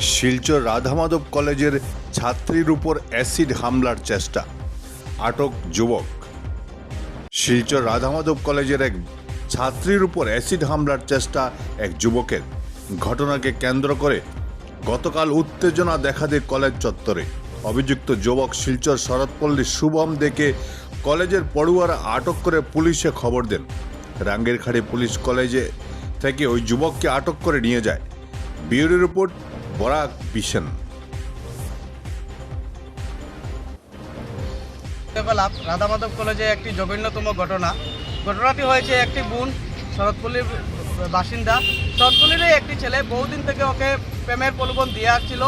শিলচর রাধামাধব কলেজের ছাত্রীর উপর অ্যাসিড হামলার চেষ্টা। আটক যুবক। শিলচর রাধামাধব কলেজের এক ছাত্রীর উপর অ্যাসিড হামলার চেষ্টা এক যুবকের। ঘটনাকে কেন্দ্র করে গতকাল উত্তেজনা দেখা দেয় কলেজ চত্বরে। অভিযুক্ত যুবক শিলচর শরৎপল্লী শুভম দেখে কলেজের পড়ুয়ারা আটক করে পুলিশে খবর দেন। রাঙ্গেরখাড়ি পুলিশ কলেজে থেকে ওই যুবককে আটক করে নিয়ে যায়। বিউরো রিপোর্ট বরাক বিশন রাধা মাধব কলেজে একটি জঘন্যতম ঘটনা। ঘটনাটি হয়েছে একটি বোন, শরৎপল্লীর বাসিন্দা। শরৎপল্লীরই একটি ছেলে, বহুদিন থেকে ওকে প্রেমের প্রলোভন দিয়ে আসছিল।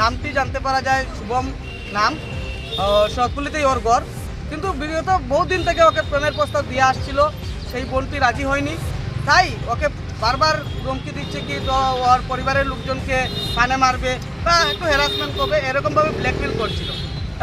নামটি জানতে পারা যায় শুভম নাম। শরৎপল্লীতেই ওর ঘর কিন্তু বিগত বহুদিন থেকে ওকে প্রেমের প্রস্তাব দিয়ে আসছিল। সেই বোনটি রাজি হয়নি। তাই ওকে বারবার ধমকি দিচ্ছে কি ওর পরিবারের লোকজনকে কানে মারবে বা একটু হ্যারাসমেন্ট করবে, এরকমভাবে ব্ল্যাকমেল করছিল।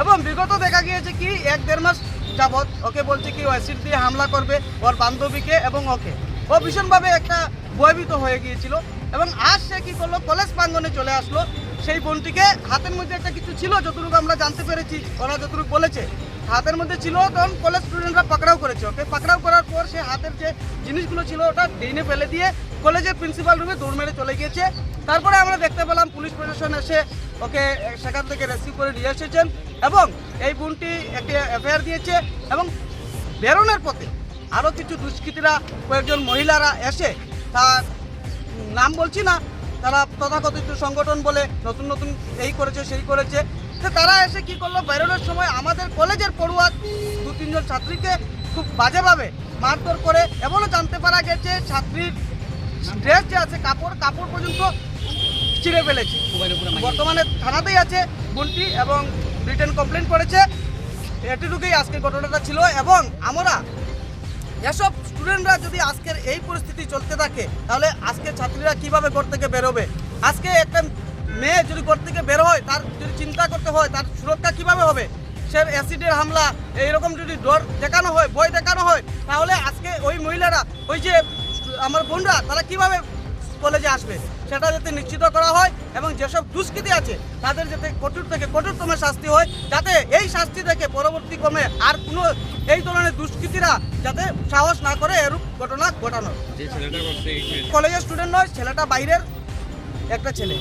এবং বিগত দেখা গিয়েছে কি, এক দেড় মাস যাবৎ ওকে বলছে কি, অ্যাসিড দিয়ে হামলা করবে ওর বান্ধবীকে এবং ওকে। ও ভীষণভাবে একটা ভয়ভীত হয়ে গিয়েছিল এবং আজ সে কী করল, কলেজ প্রাঙ্গনে চলে আসলো। সেই বোনটিকে হাতের মধ্যে একটা কিছু ছিল, যতটুকু আমরা জানতে পেরেছি, ওরা যতটুকু বলেছে। হাতের মধ্যে ছিল, তখন কলেজ স্টুডেন্টরা পাকড়াও করেছে ওকে। পাকড়াও করার পর সে হাতের যে জিনিসগুলো ছিল ওটা ডেনে ফেলে দিয়ে কলেজের প্রিন্সিপাল রুমে দৌড় মেরে চলে গিয়েছে। তারপরে আমরা দেখতে পেলাম পুলিশ প্রশাসন এসে ওকে সেখান থেকে রেসিভ করে নিয়ে এসেছেন এবং এই বোনটি একটি এফআইআর দিয়েছে এবং বেরোনোর পথে আরও কিছু দুষ্কৃতীরা, কয়েকজন মহিলারা এসে তার নাম বলছি না, তারা তথাকথিত সংগঠন বলে নতুন নতুন এই করেছে, সেই করেছে। তো তারা এসে কি করল? বেরোনোর সময় আমাদের কলেজের পড়ুয়া দু তিনজন ছাত্রীকে খুব বাজেভাবে মারধর করে এমনও পারা গেছে, ছাত্রীর ড্রেস যে আছে, কাপড় কাপড় পর্যন্ত ছিঁড়ে ফেলেছে। বর্তমানে থানাতেই আছে বোনটি এবং রিটার্ন কমপ্লেন করেছে। এটুকুই আজকের ঘটনাটা ছিল এবং আমরা এসব স্টুডেন্টরা যদি আজকের এই পরিস্থিতি চলতে থাকে, তাহলে আজকে ছাত্রীরা কীভাবে ঘর থেকে বেরোবে? আজকে একটা মেয়ে যদি ঘর থেকে বের হয়, তার যদি চিন্তা করতে হয়, তার হবে অ্যাসিডের হামলা এইরকম যদি ডর দেখানো হয় ভয় দেখানো হয় তাহলে আজকে ওই মহিলারা ওই যে আমার বোনরা তারা কীভাবে কলেজে আসবে? সেটা যাতে নিশ্চিত করা হয় এবং যেসব দুষ্কৃতী আছে তাদের যাতে কঠোর থেকে কঠোরতম শাস্তি হয় যাতে এই শাস্তি থেকে পরবর্তী ক্রমে আর কোনো এই ধরনের দুষ্কৃতীরা যাতে সাহস না করে এরূপ ঘটনা ঘটানো কলেজের স্টুডেন্ট নয় ছেলেটা বাইরের একটা ছেলে।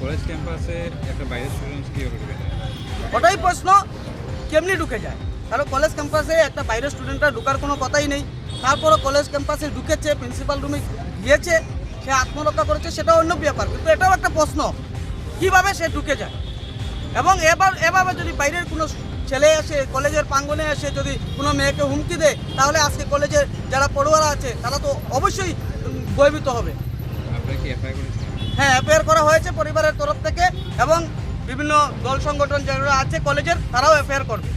কলেজ ক্যাম্পাসে একটা বাইরের স্টুডেন্ট যায় ওটাই প্রশ্ন। কেমনি ঢুকে যায়? কারণ কলেজ ক্যাম্পাসে একটা বাইরের স্টুডেন্টরা ঢুকার কোনো কথাই নেই। তারপরও কলেজ ক্যাম্পাসে ঢুকেছে প্রিন্সিপাল রুমে গিয়েছে সে আত্মরক্ষা করেছে সেটা অন্য ব্যাপার। কিন্তু এটাও একটা প্রশ্ন কীভাবে সে ঢুকে যায়? এবং এবার এভাবে যদি বাইরের কোনো ছেলে এসে কলেজের প্রাঙ্গনে এসে যদি কোনো মেয়েকে হুমকি দেয় তাহলে আজকে কলেজের যারা পড়ুয়ারা আছে তারা তো অবশ্যই ভয়ভীত হবে। হ্যাঁ এফআইআর করা হয়েছে পরিবারের তরফ থেকে এবং বিভিন্ন দল সংগঠন যারা আছে কলেজের তারাও এফআইআর করবে।